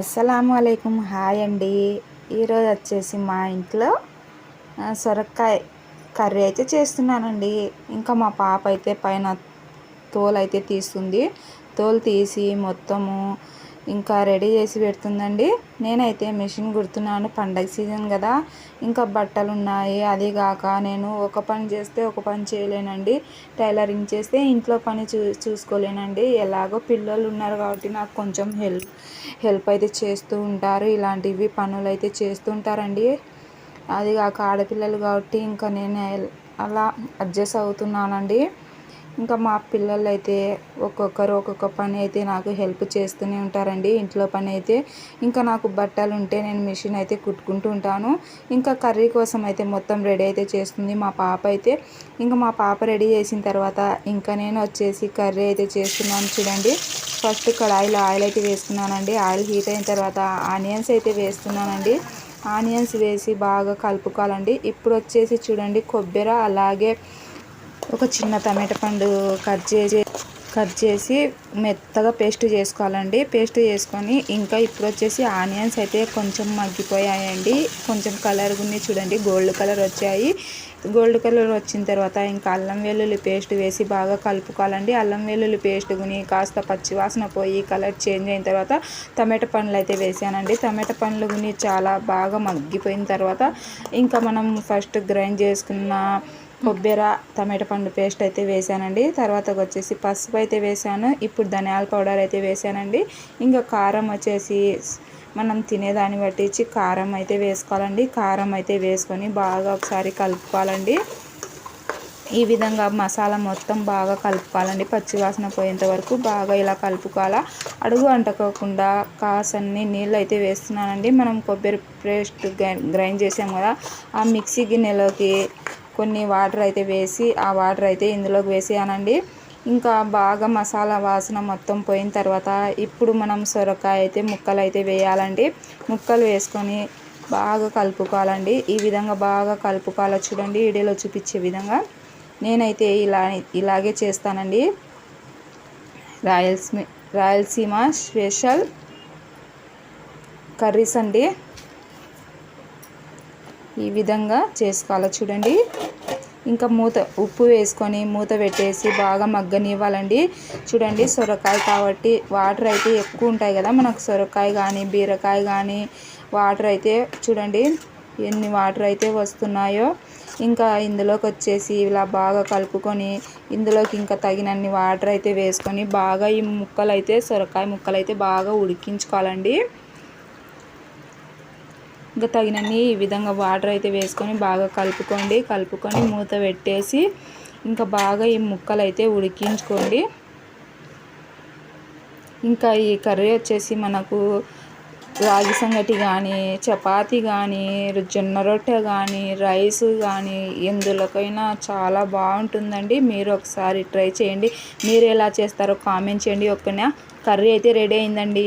అస్సలాము అలైకుం హాయ్ అండి. ఈరోజు వచ్చేసి మా ఇంట్లో సొరకాయ కర్రీ అయితే చేస్తున్నానండి. ఇంకా మా పాప అయితే పైన తోలు అయితే తీస్తుంది. తోలు తీసి మొత్తము ఇంకా రెడీ చేసి పెడుతుందండి. నేనైతే మిషన్ కుడుతున్నాను పండగ సీజన్ కదా. ఇంకా బట్టలు ఉన్నాయి అది కాక నేను ఒక పని చేస్తే ఒక పని చేయలేనండి. టైలరింగ్ చేస్తే ఇంట్లో పని చూ చూసుకోలేనండి. ఎలాగో పిల్లలు ఉన్నారు కాబట్టి నాకు కొంచెం హెల్ప్ హెల్ప్ అయితే చేస్తూ ఉంటారు. ఇలాంటివి పనులు అయితే చేస్తూ ఉంటారండి. అది కాక ఆడపిల్లలు కాబట్టి ఇంకా నేను అలా అడ్జస్ట్ అవుతున్నానండి. ఇంకా మా పిల్లలు అయితే ఒక్కొక్కరు ఒక్కొక్క పని అయితే నాకు హెల్ప్ చేస్తూనే ఉంటారండి. ఇంట్లో పని అయితే ఇంకా నాకు బట్టలు ఉంటే నేను మిషన్ అయితే కుట్టుకుంటూ ఉంటాను. ఇంకా కర్రీ కోసం అయితే మొత్తం రెడీ అయితే చేస్తుంది మా పాప అయితే. ఇంకా మా పాప రెడీ చేసిన తర్వాత ఇంకా నేను వచ్చేసి కర్రీ అయితే చేస్తున్నాను చూడండి. ఫస్ట్ కడాయిలో ఆయిల్ అయితే వేసుకున్నానండి. ఆయిల్ హీట్ అయిన తర్వాత ఆనియన్స్ అయితే వేస్తున్నానండి. ఆనియన్స్ వేసి బాగా కలుపుకోవాలండి. ఇప్పుడు వచ్చేసి చూడండి కొబ్బరి అలాగే ఒక చిన్న టమాటా పండు కట్ చేసి కట్ చేసి మెత్తగా పేస్ట్ చేసుకోవాలండి. పేస్ట్ చేసుకొని ఇంకా ఇప్పుడు వచ్చేసి ఆనియన్స్ అయితే కొంచెం మగ్గిపోయాయండి. కొంచెం కలర్ ఉన్నాయి చూడండి. గోల్డ్ కలర్ వచ్చాయి. గోల్డ్ కలర్ వచ్చిన తర్వాత ఇంకా అల్లం వెల్లుల్లి పేస్ట్ వేసి బాగా కలుపుకోవాలండి. అల్లం వెల్లుల్లి పేస్ట్ గుని కాస్త పచ్చివాసన పోయి కలర్ చేంజ్ అయిన తర్వాత టమాటా పండ్లు అయితే వేసానండి. టమాటా పండ్లు గుని చాలా బాగా మగ్గిపోయిన తర్వాత ఇంకా మనం ఫస్ట్ గ్రైండ్ చేసుకున్న కొబ్బెర టమాటా పండు పేస్ట్ అయితే వేసానండి. తర్వాత వచ్చేసి పసుపు అయితే వేసాను. ఇప్పుడు ధనియాల పౌడర్ అయితే వేసానండి. ఇంకా కారం వచ్చేసి మనం తినేదాన్ని బట్టించి కారం అయితే వేసుకోవాలండి. కారం అయితే వేసుకొని బాగా ఒకసారి కలుపుకోవాలండి. ఈ విధంగా మసాలా మొత్తం బాగా కలుపుకోవాలండి. పచ్చివాసన పోయేంత వరకు బాగా ఇలా కలుపుకోవాలా. అడుగు అంటకోకుండా కాసన్ని నీళ్ళు అయితే వేస్తున్నానండి. మనం కొబ్బరి పేస్ట్ గ్రైండ్ చేసాం కదా ఆ మిక్సీ గిన్నెలోకి కొన్ని వాటర్ అయితే వేసి ఆ వాటర్ అయితే ఇందులోకి వేసేయానండి ఇంకా బాగా మసాలా వాసన మొత్తం పోయిన తర్వాత ఇప్పుడు మనం సొరకాయ అయితే ముక్కలు అయితే వేయాలండి. ముక్కలు వేసుకొని బాగా కలుపుకోవాలండి. ఈ విధంగా బాగా కలుపుకోవాలో చూడండి వీడియోలో చూపించే విధంగా. నేనైతే ఇలా ఇలాగే చేస్తానండి. రాయలసీమ రాయలసీమ స్పెషల్ కర్రీస్ అండి. ఈ విధంగా చేసుకోవాలి చూడండి. ఇంకా మూత ఉప్పు వేసుకొని మూత పెట్టేసి బాగా మగ్గనివ్వాలండి. చూడండి సొరకాయ కాబట్టి వాటర్ అయితే ఎక్కువ ఉంటాయి కదా. మనకు సొరకాయ కానీ బీరకాయ కానీ వాటర్ అయితే చూడండి ఎన్ని వాటర్ అయితే వస్తున్నాయో. ఇంకా ఇందులోకి వచ్చేసి ఇలా బాగా కలుపుకొని ఇందులోకి ఇంకా తగినన్ని వాటర్ అయితే వేసుకొని బాగా ఈ ముక్కలు అయితే సొరకాయ ముక్కలు అయితే బాగా ఉడికించుకోవాలండి. ఇంకా తగినన్ని ఈ విధంగా వాటర్ అయితే వేసుకొని బాగా కలుపుకోండి. కలుపుకొని మూత పెట్టేసి ఇంకా బాగా ఈ ముక్కలు అయితే ఉడికించుకోండి. ఇంకా ఈ కర్రీ వచ్చేసి మనకు రాగి సంగటి కానీ చపాతి కానీ జొన్న రొట్టె కానీ రైస్ కానీ ఎందులోకైనా చాలా బాగుంటుందండి. మీరు ఒకసారి ట్రై చేయండి. మీరు ఎలా చేస్తారో కామెంట్ చేయండి. ఒక్కనే కర్రీ అయితే రెడీ అయిందండి.